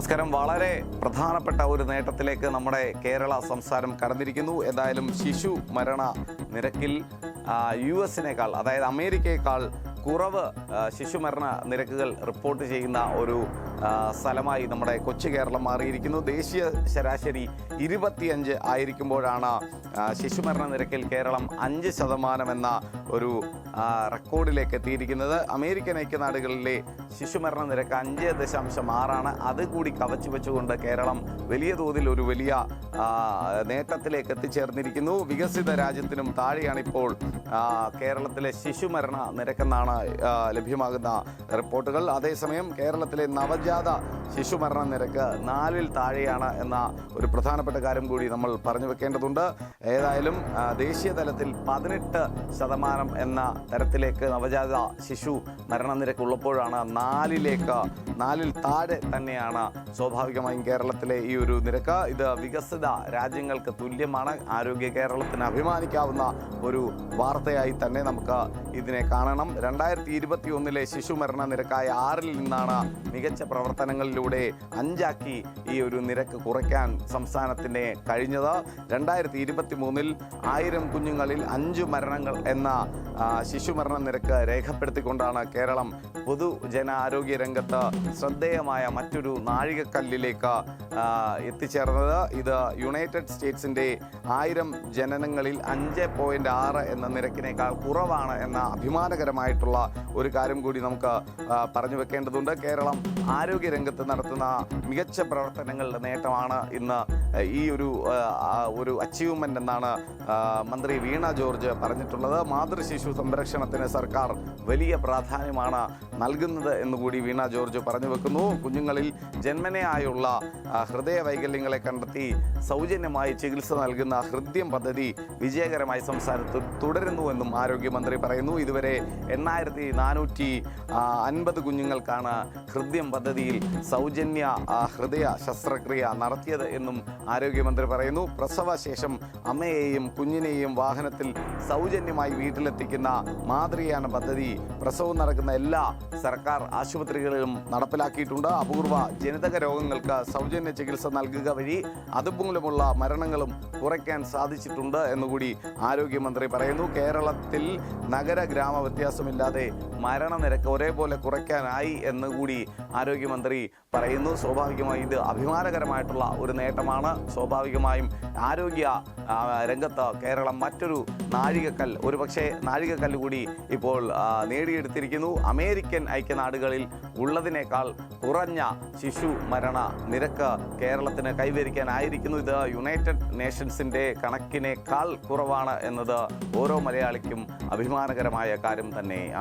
നമസ്കാരം. വളരെ പ്രധാനപ്പെട്ട ഒരു നേട്ടത്തിലേക്ക് നമ്മുടെ കേരള സംസാരം കടന്നിരിക്കുന്നു. എന്തായാലും ശിശു മരണ നിരക്കിൽ യു എസിനേക്കാൾ അതായത് അമേരിക്കയേക്കാൾ കുറവ് ശിശുമരണ നിരക്കുകൾ റിപ്പോർട്ട് ചെയ്യുന്ന ഒരു സ്ഥലമായി നമ്മുടെ കൊച്ചു കേരളം മാറിയിരിക്കുന്നു. ദേശീയ ശരാശരി ഇരുപത്തിയഞ്ച് ആയിരിക്കുമ്പോഴാണ് ശിശുമരണ നിരക്കിൽ കേരളം അഞ്ച് ശതമാനം എന്ന ഒരു റെക്കോർഡിലേക്ക് എത്തിയിരിക്കുന്നത്. അമേരിക്കൻ ഐക്യനാടുകളിലെ ശിശുമരണ നിരക്ക് അഞ്ച് ദശാംശം ആറാണ്. അത് കൂടി കവച്ചു വെച്ചുകൊണ്ട് കേരളം വലിയ തോതിൽ ഒരു വലിയ നേട്ടത്തിലേക്ക് എത്തിച്ചേർന്നിരിക്കുന്നു. വികസിത രാജ്യത്തിനും താഴെയാണ് ഇപ്പോൾ കേരളത്തിലെ ശിശുമരണ നിരക്കെന്നാണ് ആ, ലഭ്യമാകുന്ന റിപ്പോർട്ടുകൾ. അതേസമയം കേരളത്തിലെ നവജാത ശിശുമരണ നിരക്ക് നാലിൽ താഴെയാണ് എന്ന ഒരു പ്രധാനപ്പെട്ട കാര്യം കൂടി നമ്മൾ പറഞ്ഞു വെക്കേണ്ടതുണ്ട്. ഏതായാലും ദേശീയ തലത്തിൽ പതിനെട്ട് ശതമാനം എന്ന തരത്തിലേക്ക് നവജാത ശിശു മരണനിരക്ക് ഉള്ളപ്പോഴാണ് നാലിലേക്ക് നാലിൽ താഴെ തന്നെയാണ് സ്വാഭാവികമായും കേരളത്തിലെ ഈ ഒരു നിരക്ക്. ഇത് വികസിത രാജ്യങ്ങൾക്ക് തുല്യമാണ്. ആരോഗ്യ കേരളത്തിന് അഭിമാനിക്കാവുന്ന ഒരു വാർത്തയായി തന്നെ നമുക്ക് ഇതിനെ കാണണം. രണ്ടായിരത്തി ഇരുപത്തി ഒന്നിലെ ശിശു മരണ നിരക്കായ ആറിൽ നിന്നാണ് മികച്ച പ്രവർത്തനങ്ങളിലൂടെ അഞ്ചാക്കി ഈ ഒരു നിരക്ക് കുറയ്ക്കാൻ സംസ്ഥാനത്തിന് കഴിഞ്ഞത്. രണ്ടായിരത്തി ഇരുപത്തി മൂന്നിൽ ആയിരം കുഞ്ഞുങ്ങളിൽ അഞ്ച് മരണങ്ങൾ എന്ന ശിശു ശിശുമരണ നിരക്ക് രേഖപ്പെടുത്തിക്കൊണ്ടാണ് കേരളം പൊതുജനാരോഗ്യ രംഗത്ത് ശ്രദ്ധേയമായ മറ്റൊരു നാഴികക്കല്ലിലേക്ക് എത്തിച്ചേർന്നത്. ഇത് യുണൈറ്റഡ് സ്റ്റേറ്റ്സിന്റെ ആയിരം ജനനങ്ങളിൽ അഞ്ച് പോയിന്റ് ആറ് എന്ന നിരക്കിനേക്കാൾ കുറവാണ് എന്ന അഭിമാനകരമായിട്ടുള്ള ഒരു കാര്യം കൂടി നമുക്ക് പറഞ്ഞു വെക്കേണ്ടതുണ്ട്. കേരളം ആരോഗ്യ രംഗത്ത് നടത്തുന്ന മികച്ച പ്രവർത്തനങ്ങളുടെ നേട്ടമാണ് ഇന്ന് ഈ ഒരു ഒരു അച്ചീവ്മെന്റ് എന്നാണ് മന്ത്രി വീണ ജോർജ് പറഞ്ഞിട്ടുള്ളത്. മാതൃശിശു സംരക്ഷണത്തിന് സർക്കാർ വലിയ പ്രാധാന്യമാണ് നൽകുന്നത് എന്നുകൂടി വീണ ജോർജ് പറഞ്ഞു വെക്കുന്നു. കുഞ്ഞുങ്ങളിൽ ജന്മനയായുള്ള ഹൃദയ വൈകല്യങ്ങളെ കണ്ടെത്തി സൗജന്യമായി ചികിത്സ നൽകുന്ന ഹൃദ്യം പദ്ധതി വിജയകരമായി സംസ്ഥാനത്ത് തുടരുന്നുവെന്നും ആരോഗ്യമന്ത്രി പറയുന്നു. ഇതുവരെ എണ്ണായിരത്തി നാനൂറ്റി അൻപത് കുഞ്ഞുങ്ങൾക്കാണ് ഹൃദയം പദ്ധതിയിൽ സൗജന്യ ഹൃദയ ശസ്ത്രക്രിയ നടത്തിയത് എന്നും ആരോഗ്യമന്ത്രി പറയുന്നു. പ്രസവശേഷം അമ്മയെയും കുഞ്ഞിനെയും വാഹനത്തിൽ സൗജന്യമായി വീട്ടിലെത്തിക്കുന്ന മാതൃകയാണ് പദ്ധതി. പ്രസവം നടക്കുന്ന എല്ലാ സർക്കാർ ആശുപത്രികളിലും നടപ്പിലാക്കിയിട്ടുണ്ട്. അപൂർവ ജനിതക രോഗങ്ങൾക്ക് സൗജന്യ ചികിത്സ നൽകുക വഴി അതുമൂലമുള്ള മരണങ്ങളും കുറയ്ക്കാൻ സാധിച്ചിട്ടുണ്ട് എന്നുകൂടി ആരോഗ്യമന്ത്രി പറയുന്നു. കേരളത്തിൽ നഗര ഗ്രാമ വ്യത്യാസമില്ലാതെ മരണനിരക്ക് ഒരേപോലെ കുറയ്ക്കാനായി എന്നുകൂടി ആരോഗ്യമന്ത്രി പറയുന്നു. സ്വാഭാവികമായും ഇത് അഭിമാനകരമായിട്ടുള്ള ഒരു നേട്ടമാണ്. സ്വാഭാവികമായും ആരോഗ്യ രംഗത്ത് കേരളം മറ്റൊരു നാഴികക്കൽ ഒരു പക്ഷേ നാഴികക്കല്ല് കൂടി ഇപ്പോൾ നേടിയെടുത്തിരിക്കുന്നു. അമേരിക്കൻ ഐക്യനാടുകളിൽ ഉള്ളതിനേക്കാൾ കുറഞ്ഞ ശിശു മരണ നിരക്ക് കേരളത്തിന് കൈവരിക്കാനായിരിക്കുന്നു. ഇത് യുണൈറ്റഡ് നേഷൻസിന്റെ കണക്കിനേക്കാൾ കുറവാണ് എന്നത് ഓരോ മലയാളിക്കും അഭിമാനകരമായ കാര്യം തന്നെയാണ്